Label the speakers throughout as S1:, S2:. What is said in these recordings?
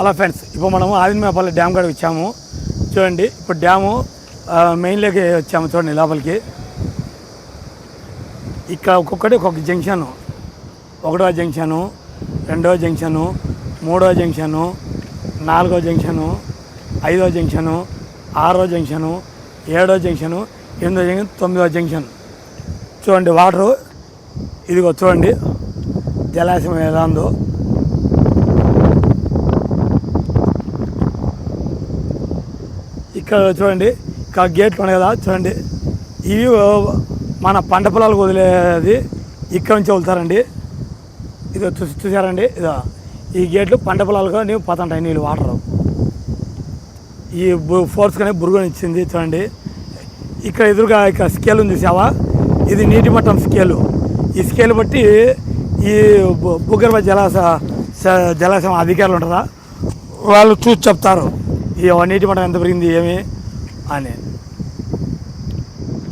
S1: Hello friends ఇప్పుడు మనము ఆదిమేపల్లి dam కాడికి వచ్చాము. చూడండి ఇప్పుడు డ్యాము మెయిన్లోకి వచ్చాము చూడండి లోపలికి. ఇక్కడ ఒక్కొక్కటి ఒక్కొక్క జంక్షను. ఒకటో జంక్షను రెండో జంక్షను మూడో జంక్షను నాలుగో జంక్షను ఐదో జంక్షను ఆరో జంక్షను ఏడో జంక్షను ఎనిమిదో జంక్షన్ తొమ్మిదో జంక్షన్. చూడండి వాటరు. ఇదిగో చూడండి. జలాశయం ఎలా ఉందో. ఇక్కడ చూడండి ఇక్కడ గేట్లు ఉన్నాయి కదా చూడండి. ఇవి మన పంట పొలాలకు వదిలేది ఇక్కడ నుంచి వదులుతారండి ఇది చూసి చూసారండి ఇదో ఈ గేట్లు పంట పొలాలకు నీవు పోతుంటాయి నీళ్ళు వాటర్. ఈ ఫోర్స్ కానీ బురుగుని ఇచ్చింది చూడండి. ఇక్కడ ఎదురుగా ఇక్కడ స్కేల్ ఉంది చూసావా ఇది నీటి మట్టం స్కేలు. ఈ స్కేల్ బట్టి ఈ భూ- భూగర్భ జలాశ జలాశయం అధికారులు ఉంటారా? వాళ్ళు చూసి చెప్తారు. ఈ వన్ ఎయిటీ మటన్ ఎంత పెరిగింది ఏమి అని.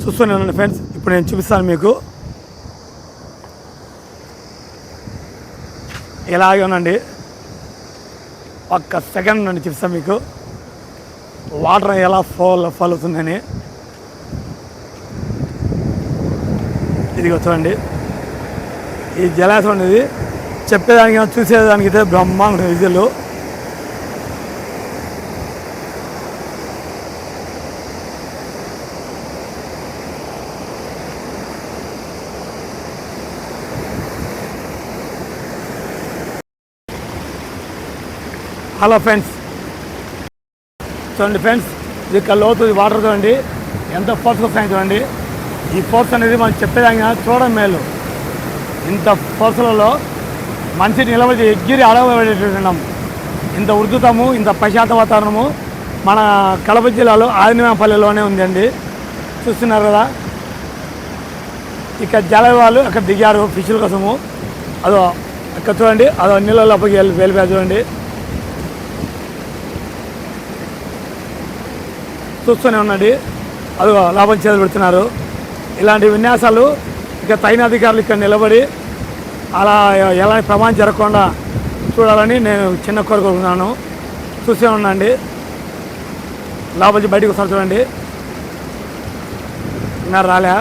S1: చూస్తూనే ఉండండి ఫ్రెండ్స్ ఇప్పుడు నేను చూపిస్తాను మీకు. ఇలాగే ఉండండి. ఒక్క సెకండ్ నుండి చూపిస్తాను మీకు. వాటర్ ఎలా ఫాల్ ఫాల్ అవుతుందని ఇదిగో చూడండి. ఈ జలాశయం అనేది చెప్పేదానికి చూసేదానికి అయితే బ్రహ్మాండ విజులు. Hello friends. చూడండి ఫ్రెండ్స్ ఇది ఇక్కడ లోతు వాటర్ చూడండి. ఎంత ఫోర్స్ వస్తాయి చూడండి. ఈ ఫోర్స్ అనేది మనం చెప్పేదాకా చూడడం మేలు. ఇంత ఫోర్స్లలో మనిషి నిలబడి ఎగ్గిరి అడవబెట్టున్నాం ఇంత ఉర్దుతము ఇంత ప్రశాంత వాతావరణము మన కడప జిల్లాలో ఆదినపల్లిలోనే ఉందండి. చూస్తున్నారు కదా? ఇక్కడ జల వాళ్ళు అక్కడ దిగారు ఫిష్ల కోసము. అదో అక్కడ చూడండి అదో నీళ్ళ లోపలికి వెళ్ళి వెళ్ళిపోయారు చూడండి. చూస్తూనే ఉన్నాడు అది లాభం చేతులు పెడుతున్నారు. ఇలాంటి విన్యాసాలు ఇక తగిన అధికారులు ఇక్కడ నిలబడి అలా ఎలాంటి ప్రమాదం జరగకుండా చూడాలని నేను చిన్న కోరుకుంటున్నాను. చూసే ఉండండి. లోపలికి బయటకు వస్తారు చూడండి. ఇంకా రాలే.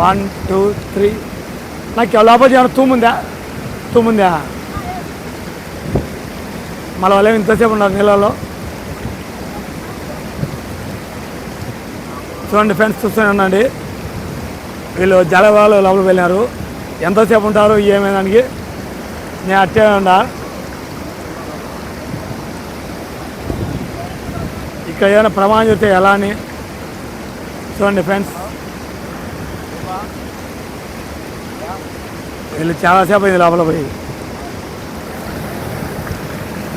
S1: One two three. నాకు లోపలికి ఏమైనా తూముందా? తూముందా? మళ్ళీ వల్ల ఇంతసేపు ఉన్నారు నీళ్ళలో. చూడండి ఫ్రెండ్స్ చూస్తూనే ఉండండి. వీళ్ళు జలవాళ్ళు లోపలికి వెళ్ళినారు ఎంతసేపు ఉంటారు ఏమైదానికి నేను అట్టే ఉండా. ఇక్కడ ఏదైనా ప్రమాదం చెప్తే ఎలా అని? చూడండి ఫ్రెండ్స్. వీళ్ళు చాలాసేపు అయింది లోపల పోయి.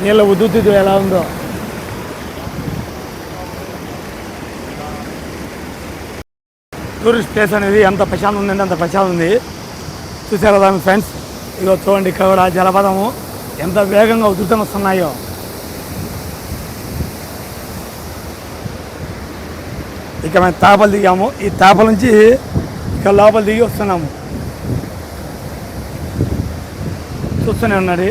S1: నీళ్ళ ఉద్దుతు ఎలా ఉందో. టూరిస్ట్ ప్లేస్ అనేది ఎంత ప్రశాంతం ఉందంటే అంత ప్రశాంతం ఉంది. చూసారు కదా మీ ఫ్రెండ్స్? ఇదిగో చూడండి ఇక్కడ కూడా జలపాతము ఎంత వేగంగా ఉధృతంగా వస్తున్నాయో. ఇక మేము తాపలు దిగాము. ఈ తాపల నుంచి ఇక లోపల దిగి వస్తున్నాము. చూస్తూనే ఉన్నాడు.